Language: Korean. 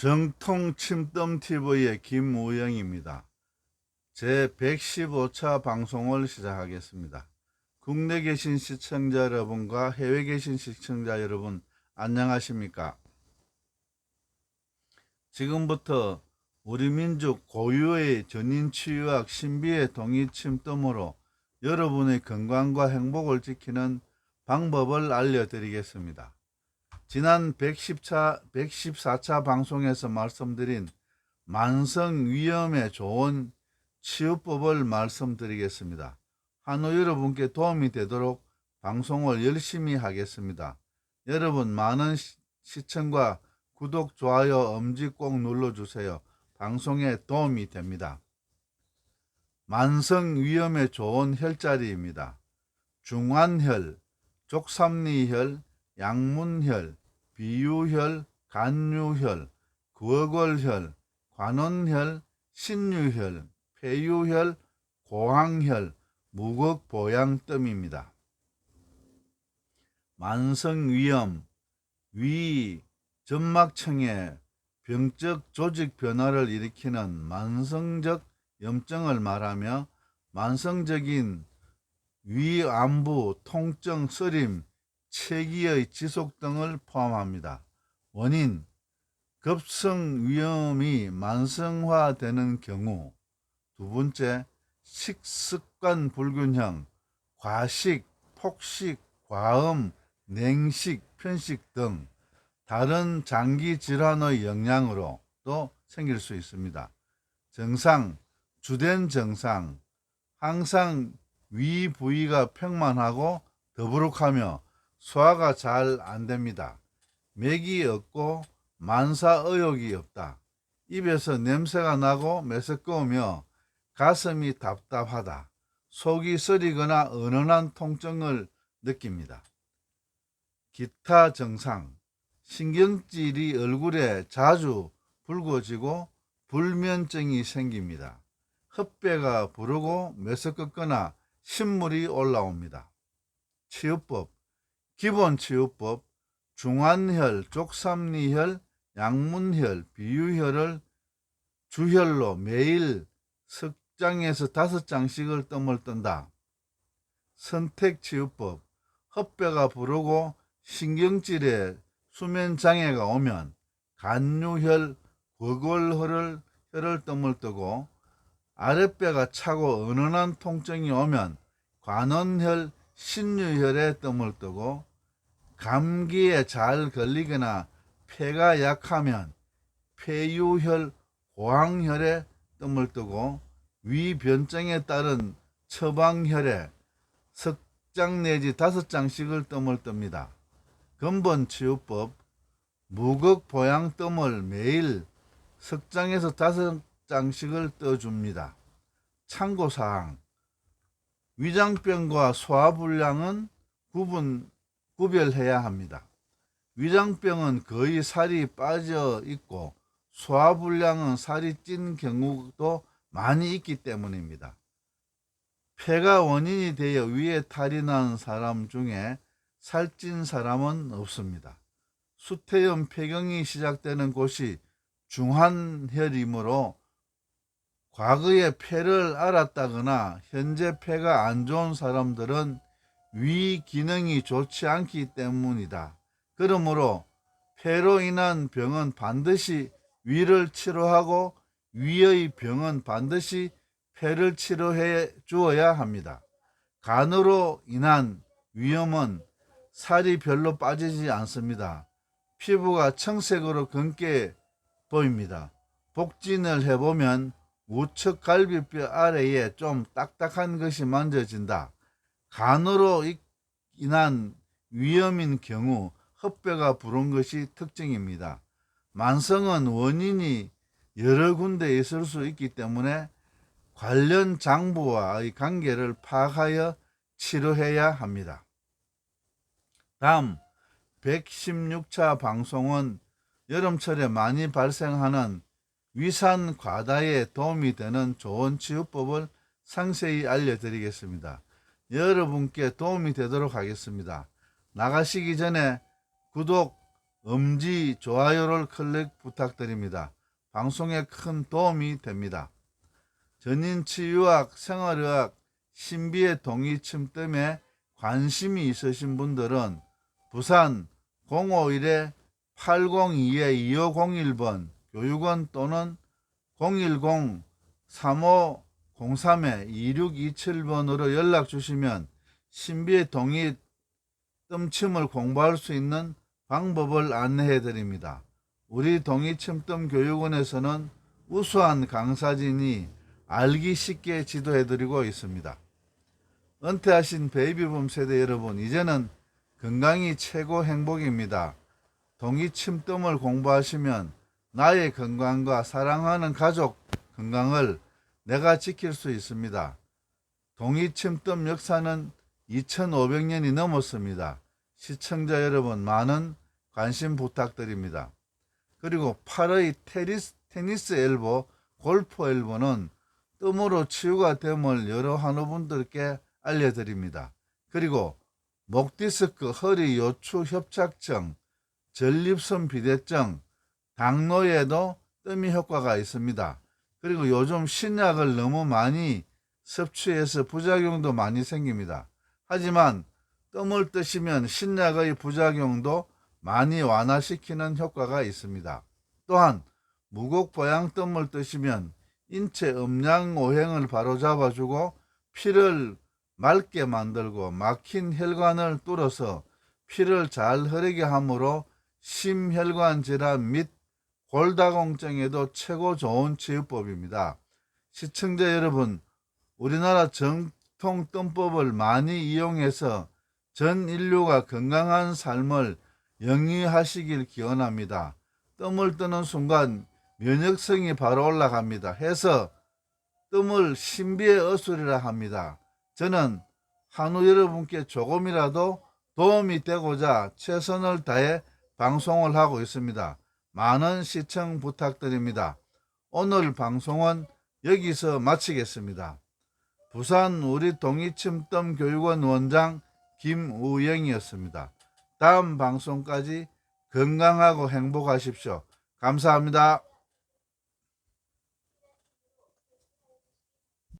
정통 침덤TV의 김우영입니다. 제 115차 방송을 시작하겠습니다. 국내 계신 시청자 여러분과 해외 계신 시청자 여러분, 안녕하십니까? 지금부터 우리 민족 고유의 전인 치유학 신비의 동이 침덤으로 여러분의 건강과 행복을 지키는 방법을 알려드리겠습니다. 지난 110차, 114차 방송에서 말씀드린 만성 위염에 좋은 치유법을 말씀드리겠습니다. 한우 여러분께 도움이 되도록 방송을 열심히 하겠습니다. 여러분 많은 시- 시청과 구독, 좋아요, 엄지 꼭 눌러주세요. 방송에 도움이 됩니다. 만성 위염에 좋은 혈자리입니다. 중환혈, 족삼리혈, 양문혈, 비유혈, 간유혈, 구어골혈, 관원혈, 신유혈, 폐유혈, 고항혈, 무극보양뜸입니다. 만성위염, 위, 점막층에 병적 조직 변화를 일으키는 만성적 염증을 말하며 만성적인 위안부, 통증, 쓰림, 체기의 지속 등을 포함합니다. 원인 급성 위염이 만성화되는 경우 두 번째 식습관 불균형, 과식, 폭식, 과음, 냉식, 편식 등 다른 장기 질환의 영향으로 또 생길 수 있습니다. 증상, 주된 증상, 항상 위 부위가 평만하고 더부룩하며 소화가 잘 안 됩니다. 맥이 없고 만사 의욕이 없다. 입에서 냄새가 나고 메스꺼우며 가슴이 답답하다. 속이 쓰리거나 은은한 통증을 느낍니다. 기타 증상, 신경질이 얼굴에 자주 붉어지고 불면증이 생깁니다. 헛배가 부르고 메스껍거나 신물이 올라옵니다. 치유법, 기본 치유법, 중환혈, 족삼리혈, 양문혈, 비유혈을 주혈로 매일 석장에서 다섯 장씩을 뜸을 뜬다. 선택 치유법, 헛배가 부르고 신경질에 수면 장애가 오면 간유혈, 거골혈을 혈을 뜸을 뜨고 아랫배가 차고 은은한 통증이 오면 관원혈, 신유혈에 뜸을 뜨고 감기에 잘 걸리거나 폐가 약하면 폐유혈, 고항혈에 뜸을 뜨고 위변증에 따른 처방혈에 석장 내지 다섯 장씩을 뜸을 뜹니다. 근본 치유법 무극 보양 뜸을 매일 석장에서 다섯 장씩을 떠줍니다. 참고사항 위장병과 소화불량은 구분 구별해야 합니다. 위장병은 거의 살이 빠져 있고 소화불량은 살이 찐 경우도 많이 있기 때문입니다. 폐가 원인이 되어 위에 탈이 난 사람 중에 살찐 사람은 없습니다. 수태염 폐경이 시작되는 곳이 중환혈이므로 과거에 폐를 앓았다거나 현재 폐가 안 좋은 사람들은 위 기능이 좋지 않기 때문이다. 그러므로 폐로 인한 병은 반드시 위를 치료하고 위의 병은 반드시 폐를 치료해 주어야 합니다. 간으로 인한 위염은 살이 별로 빠지지 않습니다. 피부가 청색으로 검게 보입니다. 복진을 해보면 우측 갈비뼈 아래에 좀 딱딱한 것이 만져진다. 간으로 이- 인한 위염인 경우 헛배가 부른 것이 특징입니다. 만성은 원인이 여러 군데 있을 수 있기 때문에 관련 장부와의 관계를 파악하여 치료해야 합니다. 다음 116차 방송은 여름철에 많이 발생하는 위산 과다에 도움이 되는 좋은 치유법을 상세히 알려드리겠습니다. 여러분께 도움이 되도록 하겠습니다. 나가시기 전에 구독, 엄지 좋아요를 클릭 부탁드립니다. 방송에 큰 도움이 됩니다. 전인치유학, 생활의학, 신비의 동의침 때문에 관심이 있으신 분들은 부산 051-802-2501번 교육원 또는 010-3503-2627번으로 연락 주시면 신비의 동의 뜸침을 공부할 수 있는 방법을 안내해 드립니다. 우리 동의침뜸 교육원에서는 우수한 강사진이 알기 쉽게 지도해 드리고 있습니다. 은퇴하신 베이비붐 세대 여러분, 이제는 건강이 최고 행복입니다. 동의침뜸을 공부하시면 나의 건강과 사랑하는 가족 건강을 내가 지킬 수 있습니다. 동의침뜸 역사는 2500년이 넘었습니다. 시청자 여러분 많은 관심 부탁드립니다. 그리고 8의 테니스, 테니스 엘보, 골프 엘보는 뜸으로 치유가 됨을 여러 한우분들께 알려드립니다. 그리고 목 디스크, 허리 요추 협착증, 전립선 비대증, 당뇨에도 뜸이 효과가 있습니다. 그리고 요즘 신약을 너무 많이 섭취해서 부작용도 많이 생깁니다. 하지만 뜸을 뜨시면 신약의 부작용도 많이 완화시키는 효과가 있습니다. 또한 무곡보양 뜸을 뜨시면 인체 음양 오행을 바로잡아주고 피를 맑게 만들고 막힌 혈관을 뚫어서 피를 잘 흐르게 하므로 심혈관 질환 및 골다공증에도 최고 좋은 치유법입니다. 시청자 여러분, 우리나라 정통 뜸법을 많이 이용해서 전 인류가 건강한 삶을 영위하시길 기원합니다. 뜸을 뜨는 순간 면역성이 바로 올라갑니다. 해서 뜸을 신비의 어술이라 합니다. 저는 한우 여러분께 조금이라도 도움이 되고자 최선을 다해 방송을 하고 있습니다. 많은 시청 부탁드립니다. 오늘 방송은 여기서 마치겠습니다. 부산 우리 동이침뜸 교육원 원장 김우영이었습니다. 다음 방송까지 건강하고 행복하십시오. 감사합니다.